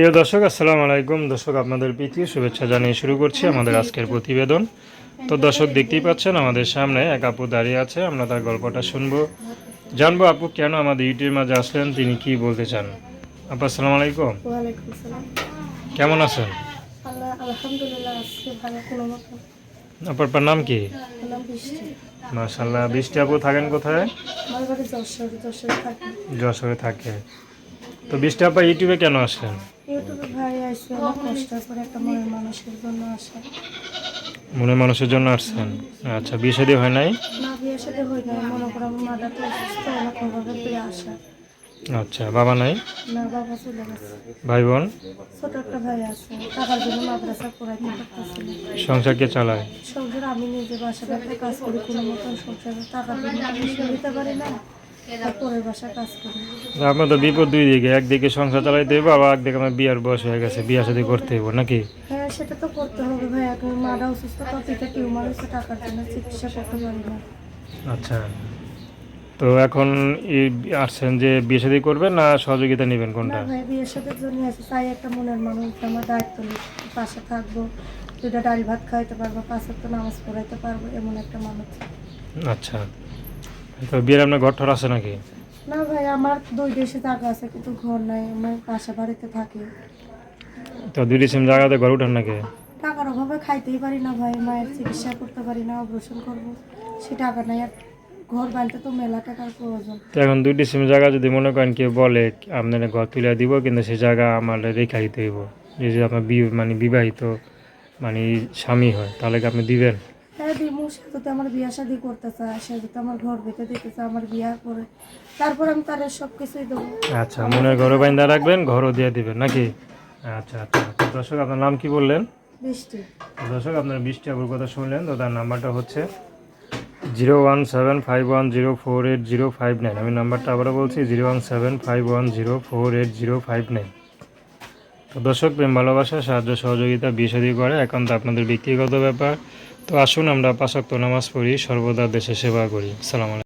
প্রিয় দর্শক আসসালামু আলাইকুম। দর্শক আপনাদের প্রীতি শুভেচ্ছা জানিয়ে শুরু করছি আমাদের আজকের প্রতিবেদন। তো দর্শক দেখতেই পাচ্ছেন আমাদের সামনে এক আপু দাঁড়িয়ে আছে। আমরা তার গল্পটা শুনব। জানব আপু কেন আমাদের ইউটিউবের মাঝে আসলেন? তিনি কি বলতে চান? আপু আসসালামু আলাইকুম। কেমন আছেন? আপনার নাম কি? হলাম বৃষ্টি। আপু থাকেন কোথায়? যশোরে থাকে। তো বৃষ্টি আপা ইউটিউবে কেন আসলেন? ইউটিউবে ভাই আসছে অনেক কষ্ট করে একটা মনের মানুষের জন্য আসা। মনে মানুষের জন্য আসছেন? আচ্ছা বিয়ে শাদী হয় নাই? না বিয়ের সাথে হই না মনে করো আমার মাটা তো অসুস্থ ওভাবে পেয়ে আসা। আচ্ছা বাবা নাই? না বাবা চলে গেছে। ভাই বোন? ছোট একটা ভাই আছে। টাকার জন্য মাদ্রাসা পড়াইতে পারতেছিল সংসার কে চালায়? সংসার আমি নিজে বাসা কাজ করি কোনো মতন সংসারে টাকার জন্য আমি দিতে পারি না। তারপরের বাসা কাজ করি। আপনার তো বিপদ দুই দিকে একদিকে সংসার চালাইতে হইব আবার একদিকে আমার বিয়ার বয়স হয়ে গেছে বিয়া শাদী করতে হইব নাকি? হ্যাঁ সেটা তো করতে হবে ভাই এখন মারা অসুস্থ কপিটা টিউমার হচ্ছে টাকার জন্য চিকিৎসা করতে পারি না। আচ্ছা তো এখন এই আসছেন যে বিয়ে শাদী করবেন না সহযোগিতা নেবেন না কোনটা? ভাই বিয়ের সাথে জন্য আছে চাই একটা মনের মানুষ আমার দায়িত্ব নিই পাশে থাকব দুটা ডাল ভাত খাইতে পারব পাঁচ তো নামাজ পড়াইতে পারব এমন একটা মানুষ। আচ্ছা। তো বিয়ের আপনার ঘর ঠর আছে নাকি? না ভাই আমার দুই দেশে জায়গা আছে কিন্তু ঘর নাই আমার বাড়িতে থাকি। তো দুই ডিসিম জায়গাতে ঘর উঠান নাকি? টাকার অভাবে খাইতেই পারি না ভাই মায়ের চিকিৎসা করতে পারি না অপারেশন করব। সে টাকা নাই আর ঘর বানতে তো মেলা টাকার প্রয়োজন। তো এখন দুই ডিসিম জায়গা যদি মনে করেন কেউ বলে আপনার ঘর তুলে দিব কিন্তু সেই জায়গা আমার রেখা দিতে হইব। যদি আপনার বি- মানে বিবাহিত মানে স্বামী হয় তাহলে কি আপনি দিবেন? দিমু সে যদি আমার বিয়া শাদি করতে চায় সে যদি আমার ঘর বেঁধে দিতে চায় আমার বিয়া করে তারপর আমি তার সব কিছুই দেবো। আচ্ছা মনের ঘরও বাইন্দা রাখবেন ঘরও দিয়ে দিবেন নাকি? আচ্ছা আচ্ছা দর্শক আপনার নাম কি বললেন? বৃষ্টি। দর্শক আপনার বৃষ্টি আবুর কথা শুনলেন তো তার নাম্বারটা হচ্ছে zero one seven five one zero four eight zero five nine. আমি নাম্বারটা আবারও বলছি zero one seven five one zero four eight zero five nine. তো দর্শক প্রেম ভালোবাসা সাহায্য সহযোগিতা বিষাদি করে এখন তো আপনাদের ব্যক্তিগত ব্যাপার। তো আসুন আমরা পাশাক্ত নামাজ পড়ি সর্বদা দেশে সেবা করি। সালাম